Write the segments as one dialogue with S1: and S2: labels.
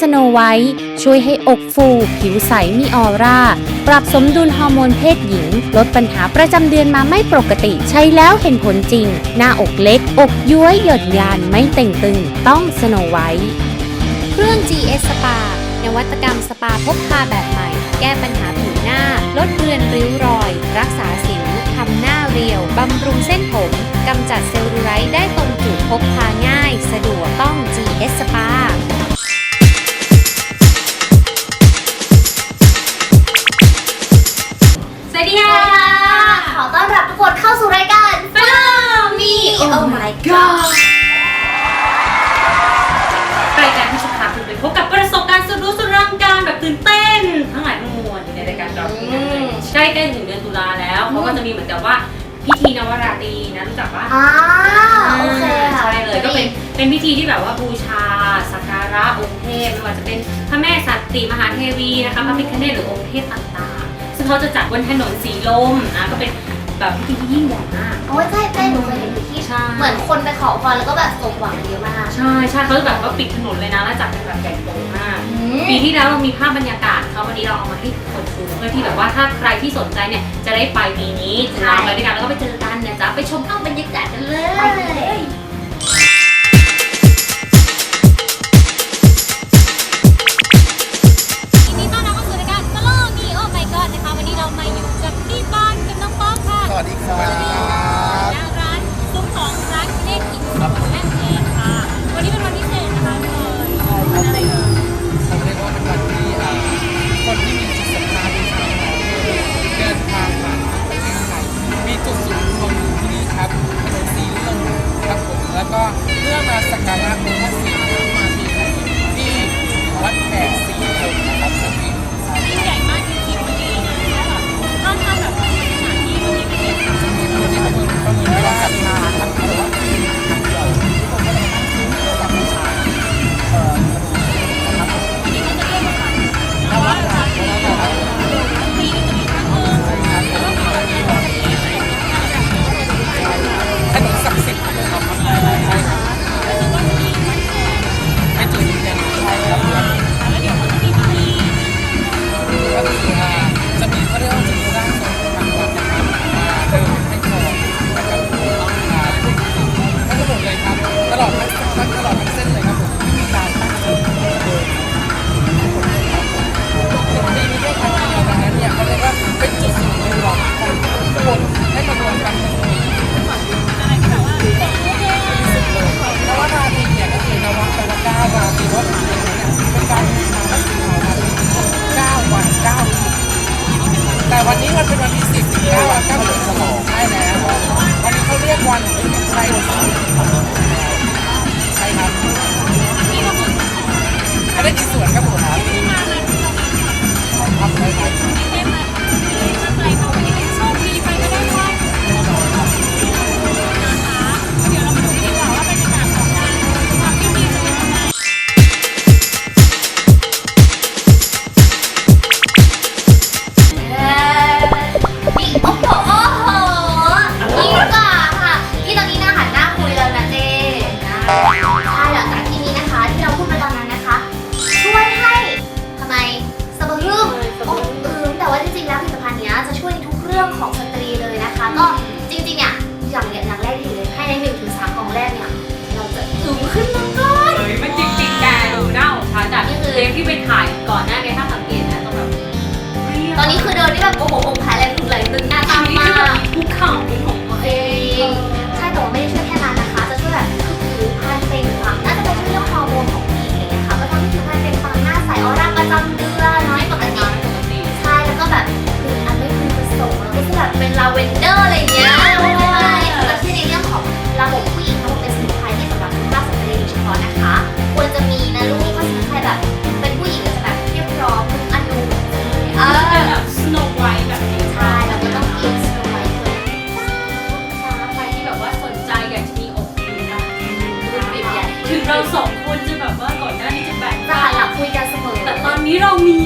S1: สโนไวท์ช่วยให้อกฟู ผิวใสมีออร่า ปรับสมดุลฮอร์โมนเพศหญิง ลดปัญหาประจำเดือนมาไม่ปกติ ใช้แล้วเห็นผลจริง หน้าอกเล็ก อกย้วยหยดยานไม่เต่งตึง ต้องสโนไวท์เครื่อง GS Spa นวัตกรรมสปาพกพาแบบใหม่ แก้ปัญหาผิวหน้า ลดเลือนริ้วรอย รักษาสิวทำหน้าเรียว บำรุงเส้นผมกำจัดเซลลูไลท์ได้ตรงจุดพกพาง่าย สะดวกต้อง GS
S2: สปา ปะ
S3: อ่าโอเค
S2: ใช่เลยก็เป็นเป็นพิธีที่แบบว่าบูชาสักการะองค์เทพไม่ว่าจะเป็นพระแม่สัตติมหาเทวีนะคะพระพิฆเนศหรือองค์เทพต่างๆ ซึ่งเขาจะจัดบนถนนสีลมนะก็เป็นแบบพิธีที่ยิ่งใหญ่มาก
S3: โอ้ยใช่ใช่หนูเคยเห็นที่เหมือนคนไปขอพรแล้วก็แบบสมหวังเยอะมาก
S2: ใช่ใช่เขาจะแบบก็ปิดถนนเลยนะแล้วจัดเป็นแบบใหญ่โตมากปีที่แล้วเรามีภาพบรรยากาศเขาวันนี้เราเอามาให้ ทูเพื่อที่แบบว่าถ้าใครที่สนใจเนี่ยจะได้ไปปีนี้จะลองไปด้วยกันแล้วก็ไปเจอกันเนี่ยจ้าไปชมภางบรรยากาศกันเลย
S4: วันเป็นวันที่
S5: สิบเก้าวัน
S4: เก้า
S5: สิบสองใช่แล้ว วันนี้เขาเรียกวันใชัย
S4: ศ
S3: รีใช่ครั
S2: บ
S3: อันนี้กี่ส่วนครับผมครับทำ
S2: อะไรครับ
S3: 让你。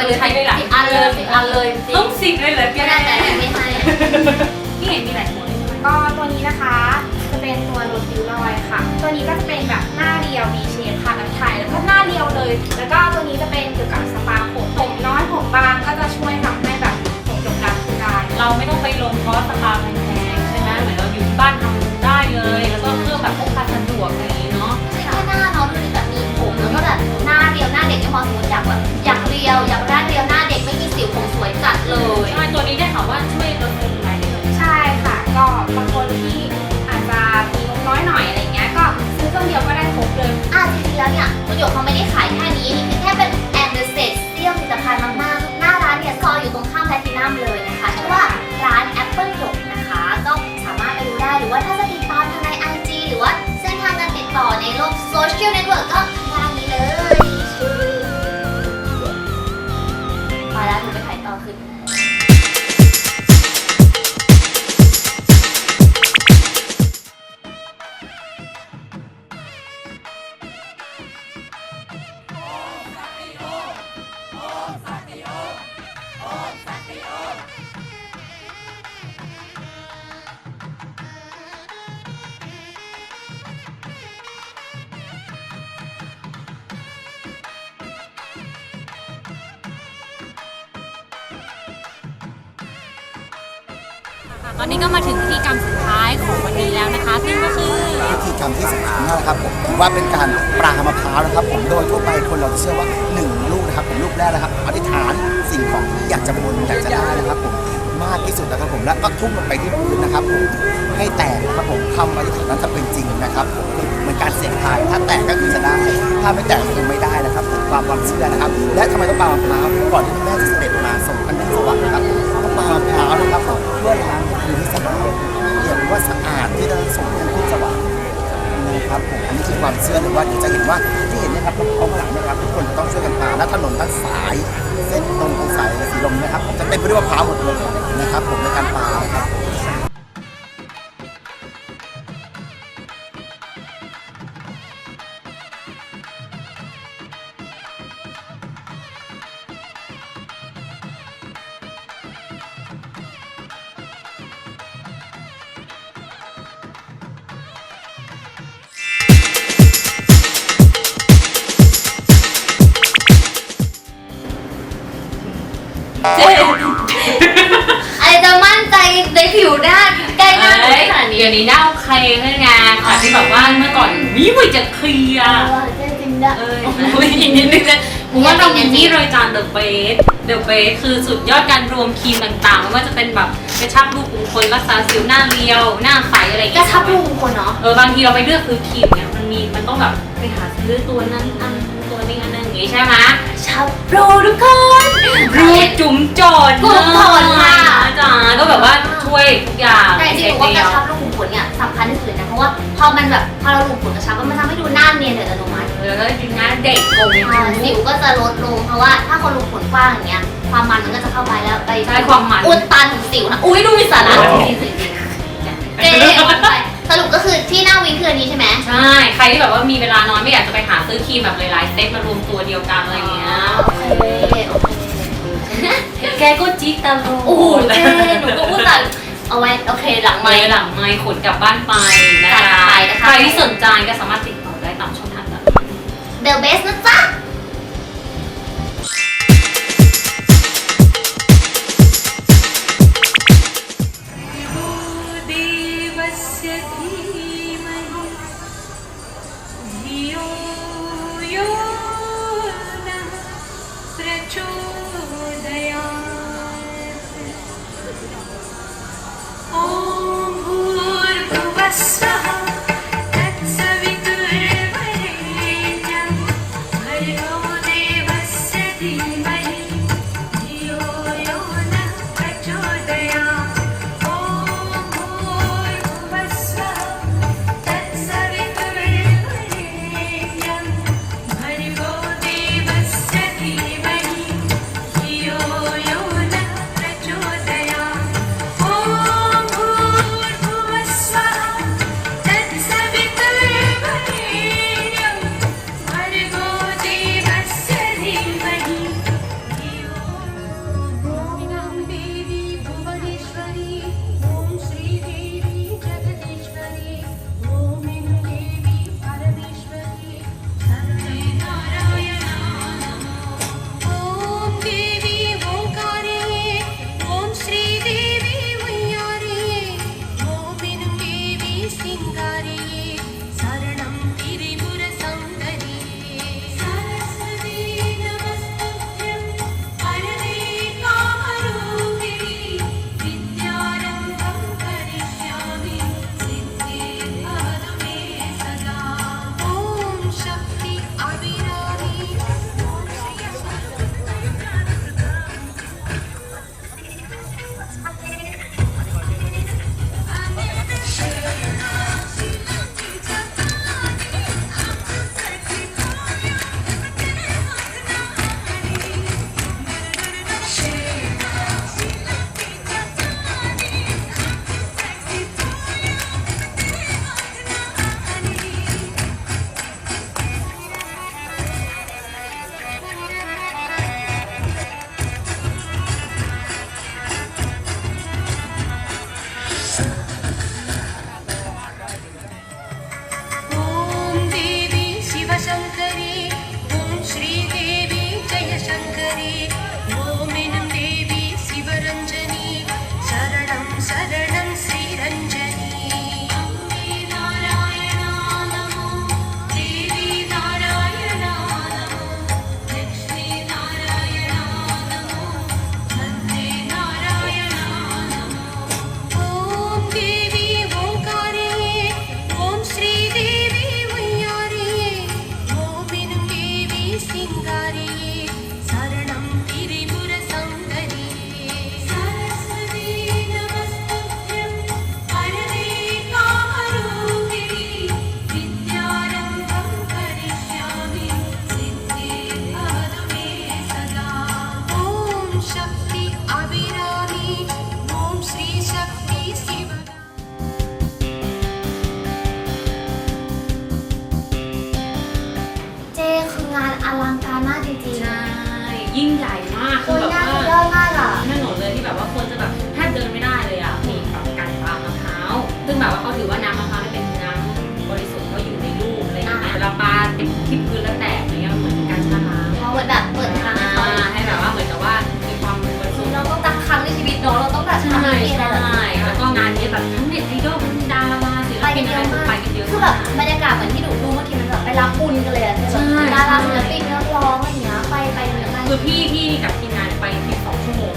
S3: ไปเลย
S2: ใช้ได้หลาย
S3: สิบอันเลยสิบอันเลยจริ
S2: ต้องงสิบเลยเหรอแก
S3: ไม่ได้แต่ไม่ให้
S2: นี่เห็นมีหลายหัวเลยใช่ไหม
S6: ก็ตัวนี้นะคะจะเป็นตัวลดริ้วรอยค่ะ ตัวนี้ก็จะเป็นแบบหน้าเรียว V shape ค่ะแบบถ่ายแล้วก็หน้าเรียวเลย แล้วก็ตัวนี้จะเป็นเกี่ยวกับสปาผมผมน้อยผมบางก็จะช่วยทำให้แบบผมดกดำขึ้นได้
S2: เราไม่ต้องไปลงคอร์สสปาแพงๆใช่ไหมเหมือนเราอยู่ที่บ้านทำได้เลย แล้วก็เครื่องแบบพกพาสะดวกอะไรอย่ เรี
S3: ยวหน้าเด็กไม่พอสมมติอยากแบบอยากเรียวอยากหน้าเรียวหน้าเด็กไม่มีสิวผมสวยจัดเลย
S2: ใช่ตัวนี้ได้ข่าวว่าช่วยลดริ้วรอยได้เลย
S6: ใช่ค่ะ ก็บางคนที่อาจจะมีงบน้อยหน่อยอะไรเงี้ยก็ซื้อเครื่องเดียวก็ได้ครบเลย
S3: อะจริงๆแล้วเนี่ยคุณหยกเขาไม่ได้ขายแค่นี้นี่คือแค่เป็นแอนเดอร์เซตเซียมผลิตภัณฑ์มากๆหน้าร้านเนี่ยซอยอยู่ตรงข้ามแพลตินัมเลยนะคะชื่อว่าร้าน Apple หยกนะคะ ก็สามารถไปดูได้หรือว่าถ้าจะติดตามทางใน IG หรือว่าเส้นทางการติดต่อในโลกโซเชียลเน็ตเวิร์กก็ ตอ
S2: นนี้ก็มาถึงพิธีกรรมสุดท้ายของวันนี้แล้วนะคะซึ่งก็คือ
S7: พิธีกรรมที่สำคัญมากนะครับผมถือว่าเป็นการปรามะพร้าวนะครับ ผมโดยทั่วไปคนเราจะเชื่อว่าหนึ่งลูกนะครับผมลูกแรกนะครับอธิษฐานสิ่งของที่อยากจะบนอยากจะได้นะครับผมมากที่สุดนะครับผมและก็ทุ่มลงไปที่พื้นนะครับผมให้แตกนะครับผมคำอธิษฐานนั้นจะเป็นจริงนะครับผมเหมือนการเสี่ยงทายถ้าแตกก็คือจะได้ ถ้าไม่แตกคือไม่ได้นะครับผมความความเชื่อนะครับ และทำไมต้องปรามะพร้าวก่อนที่แม่จะเสด็จมาส่งพันธุ์สวรรค์นะครับ หน้าใก
S3: ล้หน้าหนูได้ขนาดนี้
S2: เดี๋ยวนี้หน้าโอเคขึ้นไงค่ะที่แบบว่าเมื่อก่อนวิวจะเคลียร์
S3: เออจริงๆด้วย
S2: เอ้ยอุ้ยอีกนิดนึงนะผมว่าเรามีนี่รายการ The Base The Base คือสุดยอดการรวมครีมต่างๆไม่ว่าจะเป็นแบบกระชับรูขุมขนรักษาสิวหน้าเรียว หน้าใสอะไรอย่าง
S3: ก
S2: เงี้
S3: ระ
S2: ย
S3: ชับรูขุมขนเนาะ
S2: เออบางทีเราไปเลือกซื้อครีมเนี่ยมันมีมันต้องแบบไปหาซื้อตัวนั้นอันตัวนี้อันนึงอย่างงี้ใช่ไหม
S3: ชับโปรทุกคน
S2: รูดจุ๋มจอด
S3: จุ๋มจอดค่ะ
S2: จ้าก็แบบว่าช่วยทุกอย่าง
S3: แต่จริงๆหนูว่ากระชับรูขุมขนเนี่ยสำคัญที่สุดเลยนะเพราะว่าพอมันแบบพอเรารูขุมขนกระชับมันทำให้ดูหน้าเนียนโดยอัตโนมัติ
S2: แล้วก็จริงนะเด็กโกง
S3: อ่าสิวก็จะลดลงเพราะว่าถ้าคนรูขุมขนกว้างอย่างเงี้ยความมันมันก็จะเข้าไปแล้วไป
S2: ใช้ความมัน
S3: อุดตันถึงสิวนะอุ้ยดูมีสาระเจ๊เอาไป สรุปก็คือที่หน้าวินคืออันนี้ใช่ไหม
S2: ใช่ ใครที่แบบว่ามีเวลาน้อยไม่อยากจะไปหาซื้อครีมแบบหลายๆเซตมารวมตัวเดียวกันอะไรอย่างเงี้ย
S3: โอเคโอเค
S2: แกก็จี๊ดตลอด
S3: โอ้โหเจ๊หนูก็พูดแต่เอาไว้โอเคหลัง
S2: ไม่
S3: ไม้
S2: หลังไม่ขนกลับบ้านไปนะ
S3: จัด
S2: คะ
S3: ไปนะคะ
S2: ใครที่สนใจก็สามารถติดต่อได้ตามช่องทางต่าง
S3: เดอะเบสนะจ๊ะ
S2: งใหญ่มาก
S3: ๆ
S2: คื
S3: คุ
S2: อ
S3: ณ
S2: แบบ
S3: น่า
S2: ว่า
S3: จะเยอะมากอะ
S2: ถนนเลยที่แบบว่าคนจะแบบแทบเดินไม่ได้เลยอะมีแบบการปาล์มมะพร้าวซึ่งแบบว่าเขาถือว่าน้ำมะพร้าวเนี่ยเป็นน้ำบริสุทธิ์เพราะอยู่ในลูกอะไรอย่างเงี้ยเวลาปลาติดที่พื้นแล้วแตกอะไรเงี้ยมันเหมือนเป็นการชนะล้าง
S3: เพราะเหมือนแบบเปิดทางให้เขา
S2: อ่าให้แบบว่าเหมือนกับว่ามีความบริสุทธิ์
S3: เราต้องตักครั้งในชีวิตเนาะเราต้องแบบ
S2: ใช่
S3: ทำให้มีอะไร
S2: ใช่
S3: แบบนี้
S2: แล้วก็งานนี้แบบทั้งเน็ตไอดอลทั้งดาราศิล
S3: ไป
S2: ปิ
S3: กัน
S2: น
S3: เย
S2: อะไร
S3: อะมาก
S2: ไปกันเยอะ
S3: คือแบบ
S2: มาก
S3: บรรยากาศเหมือนที่หนูดูเมื่อกี้มันแบบไปรับบุญกันเลยอะคือแบบ
S2: ใช่
S3: ดารา
S2: ใช่
S3: ศิลปินนักร้องอะไรอย่างเงี้ยไปไปเยอะมาก
S2: คือพี่พี่กับทีมงานไปที่สองชั่วโมง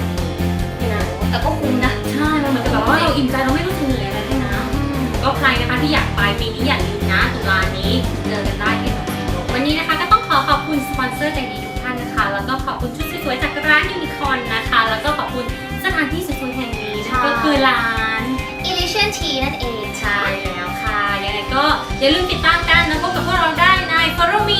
S2: ที่นั่น
S3: แต่ก็คุ้มนะ
S2: ใช่มันเหมือนกับแบบว่าเราอิ่มใจเราไม่รู้สึกเหนื่อยอะไรเลยนะ ก็ใครนะคะที่อยากไปปีนี้อย่าลืมนะตุลานี้เจอกันได้ที่สวนสนุกวันนี้นะคะก็ต้องขอขอบคุณสปอนเซอร์ใจดีทุกท่านนะคะ แล้วก็ขอบคุณชุดสวยๆจากร้านยูนิคอนนะคะ แล้วก็ขอบคุณสถานที่สวยๆแห่งนี้นั่นก็คือร้าน
S3: Illusion Tea นั่นเอง
S2: ใช่แล้วค่ะยังไงก็อย่าลืมติดตามกันนะพบกับพวกเราได้ใน Follow Me